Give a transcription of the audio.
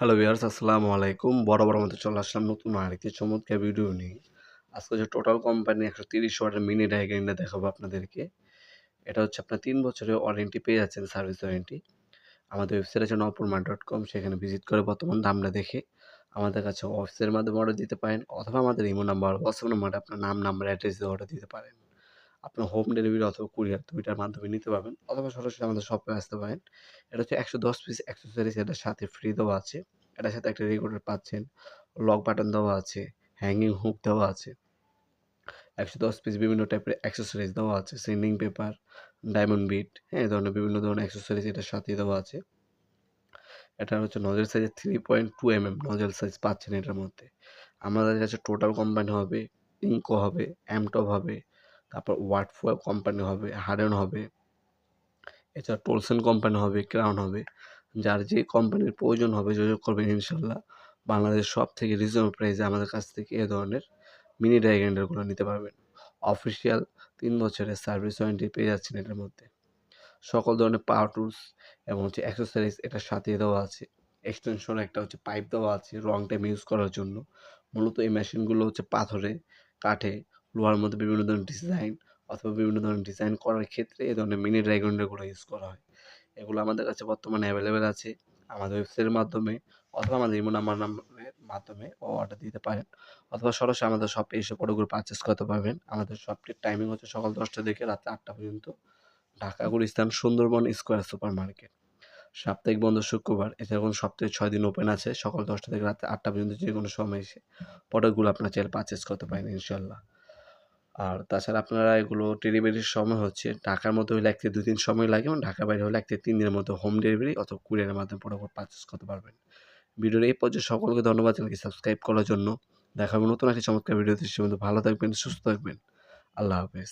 Hello viewers আসসালামু আলাইকুম। বড় বড় মতো চলে আসলাম নতুন আরেকটি চমৎকার ভিডিও নিয়ে। আজকে যে টোটাল কোম্পানি একশো তিরিশ ওয়াটের মিনি ডায়াগ্রামটা দেখাবো আপনাদেরকে। এটা হচ্ছে আপনার তিন বছরের ওয়ারেন্টি পেয়ে যাচ্ছেন সার্ভিস ওয়ারেন্টি আমাদের ওয়েবসাইট আছে নপুরমা ডট কম সেখানে ভিজিট করে বর্তমান দামটা দেখে আমাদের কাছে অফিসের মাধ্যমে অর্ডার দিতে পারেন, অথবা আমাদের ইমো নাম্বার হোয়াটসঅ্যাপ নাম্বারে আপনার নাম নাম্বার অ্যাড্রেস দিয়ে অর্ডার দিতে পারেন। আপনার হোম ডেলিভারি অথবা কুরিয়ার দুইটার মাধ্যমে নিতে পারবেন। অথবা সরাসরি আমাদের শপে আসতে পারেন। এটা হচ্ছে একশো দশ পিস অ্যাক্সেসরিজ এটার সাথে ফ্রি দেওয়া আছে। এটার সাথে একটা রেকর্ডার পাচ্ছেন। লক বাটন দেওয়া আছে। হ্যাঙ্গিং হুক দেওয়া আছে। একশো দশ পিস বিভিন্ন টাইপের অ্যাক্সেসরিজ দেওয়া আছে। সেন্ডিং পেপার ডায়মন্ড বিট হ্যাঁ এই ধরনের বিভিন্ন ধরনের অ্যাক্সেসরিজ এটার সাথে দেওয়া আছে। এটা হচ্ছে nozzle size three point two M M nozzle size পাচ্ছেন এটার মধ্যে। আমাদের কাছে টোটাল কোম্পানি হবে ইঙ্কো হবে অ্যামটপ হবে তারপর ওয়াটফোয়ার কোম্পানি হবে হার্ডেন হবে, এছাড়া টোলসেন কোম্পানি হবে ক্রাউন হবে, যার যে কোম্পানির প্রয়োজন হবে, যোগাযোগ করবেন ইনশাল্লাহ। বাংলাদেশ সব থেকে রিজনেবল প্রাইসে আমাদের কাছ থেকে এ ধরনের মিনি ড্রাইগ্রাইন্ডারগুলো নিতে পারবেন। অফিসিয়াল তিন বছরের সার্ভিস ওয়ারেন্টি পেয়ে যাচ্ছেন এটার মধ্যে। সকল ধরনের পাওয়ার টুলস এবং হচ্ছে অ্যাক্সেসরিজ এটার সাথে দেওয়া আছে। এক্সটেনশন একটা হচ্ছে পাইপ দেওয়া আছে রং টাইম ইউজ করার জন্য। মূলত এই মেশিনগুলো হচ্ছে পাথরে, কাঠে লোহার মধ্যে বিভিন্ন ধরনের ডিজাইন অথবা বিভিন্ন ধরনের ডিজাইন করার ক্ষেত্রে এই ধরনের মিনি ড্রাইগ্রাইন্ডারগুলো ইউজ করা হয়। এগুলো আমাদের কাছে বর্তমানে অ্যাভেলেবেল আছে আমাদের ওয়েবসাইটের মাধ্যমে অথবা আমাদের ইমো নাম্বার নাম্বারের মাধ্যমে অর্ডার দিতে পারেন। অথবা সরাসরি আমাদের শপে এসে প্রোডাক্টগুলো পারচেস করতে পারবেন। আমাদের শপটির টাইমিং হচ্ছে সকাল দশটা থেকে রাত আটটা পর্যন্ত Dhaka, Gulistan, Sundarban square super market সাপ্তাহিক বন্ধ শুক্রবার, এছাড়া কোনো সপ্তাহে ছয় দিন ওপেন আছে। সকাল দশটা থেকে রাত আটটা পর্যন্ত যে কোনো সময় এসে প্রোডাক্টগুলো আপনার চাইলে পারচেস করতে পারেন ইনশাল্লাহ আর তাছাড়া আপনারা এগুলো ডেলিভারির সময় হচ্ছে ঢাকার মধ্যে হলে একতে দু দিন সময় লাগে, এবং ঢাকার বাইরে হলে এক তিন দিনের মধ্যে হোম ডেলিভারি অথবা কুরিয়ারের মাধ্যমে প্রোডাক্ট পারচেস করতে পারবেন। ভিডিওর এই পর্যায়ে সকলকে ধন্যবাদ চ্যানেলকে সাবস্ক্রাইব করার জন্য। দেখা হবে নতুন একটি চমৎকার ভিডিওতে, সে ভালো থাকবেন, সুস্থ থাকবেন। আল্লাহ হাফেজ।